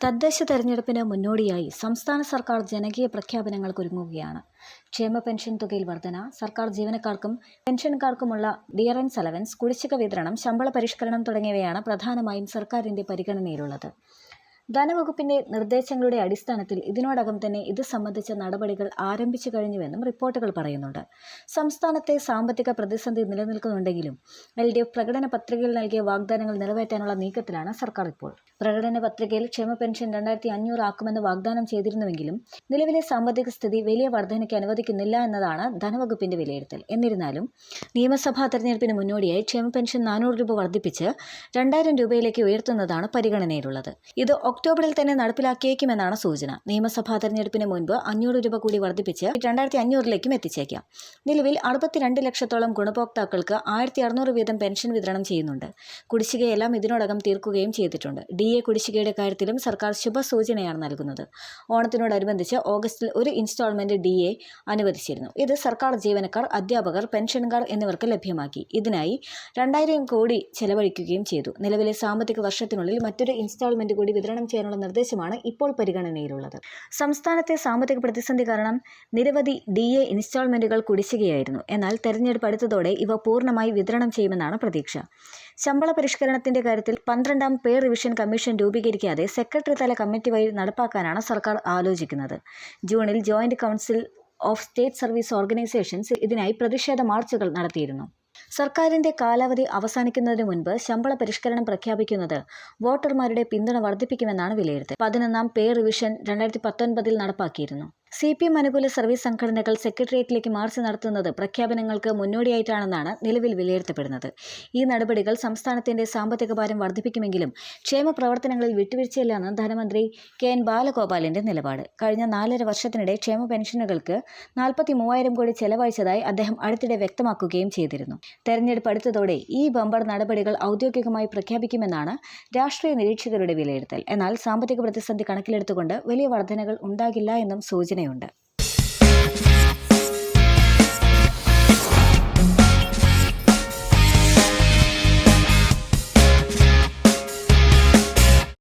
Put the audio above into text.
തദ്ദേശ തെരഞ്ഞെടുപ്പിന് മുന്നോടിയായി സംസ്ഥാന സർക്കാർ ജനകീയ പ്രഖ്യാപനങ്ങൾക്കൊരുങ്ങുകയാണ് ക്ഷേമ പെൻഷൻ തുകയിൽ വർധന സർക്കാർ ജീവനക്കാർക്കും പെൻഷൻകാർക്കുമുള്ള ഡിയറൻസ് അലവൻസ് കുടിശ്ശിക വിതരണം ശമ്പള പരിഷ്കരണം തുടങ്ങിയവയാണ് പ്രധാനമായും സർക്കാരിന്റെ പരിഗണനയിലുള്ളത്. ധനവകുപ്പിന്റെ നിർദ്ദേശങ്ങളുടെ അടിസ്ഥാനത്തിൽ ഇതിനോടകം തന്നെ ഇത് സംബന്ധിച്ച നടപടികൾ ആരംഭിച്ചു കഴിഞ്ഞുവെന്നും റിപ്പോർട്ടുകൾ പറയുന്നുണ്ട്. സംസ്ഥാനത്തെ സാമ്പത്തിക പ്രതിസന്ധി നിലനിൽക്കുന്നുണ്ടെങ്കിലും എൽ ഡി എഫ് പ്രകടന പത്രികയിൽ നൽകിയ വാഗ്ദാനങ്ങൾ നിറവേറ്റാനുള്ള നീക്കത്തിലാണ് സർക്കാർ ഇപ്പോൾ. പ്രകടന പത്രികയിൽ ക്ഷേമ പെൻഷൻ രണ്ടായിരത്തി അഞ്ഞൂറ് ആക്കുമെന്ന് വാഗ്ദാനം ചെയ്തിരുന്നുവെങ്കിലും നിലവിലെ സാമ്പത്തിക സ്ഥിതി വലിയ വർധനയ്ക്ക് അനുവദിക്കുന്നില്ല എന്നതാണ് ധനവകുപ്പിന്റെ വിലയിരുത്തൽ. എന്നിരുന്നാലും നിയമസഭാ തെരഞ്ഞെടുപ്പിന് മുന്നോടിയായി ക്ഷേമ പെൻഷൻ നാനൂറ് രൂപ വർദ്ധിപ്പിച്ച് രണ്ടായിരം രൂപയിലേക്ക് ഉയർത്തുന്നതാണ് പരിഗണനയിലുള്ളത്. ഇത് ഒക്ടോബറിൽ തന്നെ നടപ്പിലാക്കിയേക്കുമെന്നാണ് സൂചന. നിയമസഭാ തെരഞ്ഞെടുപ്പിന് മുൻപ് അഞ്ഞൂറ് രൂപ കൂടി വർദ്ധിപ്പിച്ച് രണ്ടായിരത്തി അഞ്ഞൂറിലേക്കും എത്തിച്ചേക്കാം. നിലവിൽ അറുപത്തിരണ്ട് ലക്ഷത്തോളം ഗുണഭോക്താക്കൾക്ക് ആയിരത്തി അറുന്നൂറ് വീതം പെൻഷൻ വിതരണം ചെയ്യുന്നുണ്ട്. കുടിശ്ശികയെല്ലാം ഇതിനോടകം തീർക്കുകയും ചെയ്തിട്ടുണ്ട്. ഡി എ കുടിശ്ശികയുടെ കാര്യത്തിലും സർക്കാർ ശുഭസൂചനയാണ് നൽകുന്നത്. ഓണത്തിനോടനുബന്ധിച്ച് ഓഗസ്റ്റിൽ ഒരു ഇൻസ്റ്റാൾമെന്റ് ഡി എ അനുവദിച്ചിരുന്നു. ഇത് സർക്കാർ ജീവനക്കാർ അധ്യാപകർ പെൻഷൻകാർ എന്നിവർക്ക് ലഭ്യമാക്കി. ഇതിനായി രണ്ടായിരം കോടി ചെലവഴിക്കുകയും ചെയ്തു. നിലവിലെ സാമ്പത്തിക വർഷത്തിനുള്ളിൽ മറ്റൊരു ഇൻസ്റ്റാൾമെന്റ് കൂടി വിതരണം ചെയ്യാനുള്ള നിർദ്ദേശമാണ് ഇപ്പോൾ പരിഗണനയിലുള്ളത്. സംസ്ഥാനത്തെ സാമ്പത്തിക പ്രതിസന്ധി കാരണം നിരവധി ഡി എ ഇൻസ്റ്റാൾമെന്റുകൾ കുടിശ്ശികയായിരുന്നു. എന്നാൽ തെരഞ്ഞെടുപ്പ് അടുത്തതോടെ ഇവ പൂർണമായി വിതരണം ചെയ്യുമെന്നാണ് പ്രതീക്ഷ. ശമ്പള പരിഷ്കരണത്തിന്റെ കാര്യത്തിൽ പന്ത്രണ്ടാം പേ റിവിഷൻ കമ്മീഷൻ രൂപീകരിക്കാതെ സെക്രട്ടറി തല കമ്മിറ്റി വഴി നടപ്പാക്കാനാണ് സർക്കാർ ആലോചിക്കുന്നത്. ജൂണിൽ joint council of state service organisations ഇതിനായി പ്രതിഷേധ മാർച്ചുകൾ നടത്തിയിരുന്നു. സർക്കാരിന്റെ കാലാവധി അവസാനിക്കുന്നതിന് മുൻപ് ശമ്പള പരിഷ്കരണം പ്രഖ്യാപിക്കുന്നത് വോട്ടർമാരുടെ പിന്തുണ വർദ്ധിപ്പിക്കുമെന്നാണ് വിലയിരുത്തൽ. പതിനൊന്നാം പേ റിവിഷൻ രണ്ടായിരത്തി പത്തൊൻപതിൽ നടപ്പാക്കിയിരുന്നു. സി പി എം അനുകൂല സർവീസ് സംഘടനകൾ സെക്രട്ടേറിയറ്റിലേക്ക് മാർച്ച് നടത്തുന്നത് പ്രഖ്യാപനങ്ങൾക്ക് മുന്നോടിയായിട്ടാണെന്നാണ് നിലവിൽ വിലയിരുത്തപ്പെടുന്നത്. ഈ നടപടികൾ സംസ്ഥാനത്തിന്റെ സാമ്പത്തിക ഭാരം വർദ്ധിപ്പിക്കുമെങ്കിലും ക്ഷേമ പ്രവർത്തനങ്ങളിൽ വിട്ടുവീഴ്ചയില്ലെന്ന് ധനമന്ത്രി കെ എൻ ബാലഗോപാലിന്റെ നിലപാട്. കഴിഞ്ഞ നാലര വർഷത്തിനിടെ ക്ഷേമ പെൻഷനുകൾക്ക് നാൽപ്പത്തി മൂവായിരം കോടി ചെലവഴിച്ചതായി അദ്ദേഹം അടുത്തിടെ വ്യക്തമാക്കുകയും ചെയ്തിരുന്നു. തെരഞ്ഞെടുപ്പ് അടുത്തതോടെ ഈ ബമ്പർ നടപടികൾ ഔദ്യോഗികമായി പ്രഖ്യാപിക്കുമെന്നാണ് രാഷ്ട്രീയ നിരീക്ഷകരുടെ വിലയിരുത്തൽ. എന്നാൽ സാമ്പത്തിക പ്രതിസന്ധി കണക്കിലെടുത്തുകൊണ്ട് വലിയ വർധനകൾ ഉണ്ടാകില്ല എന്നും സൂചനയുണ്ട്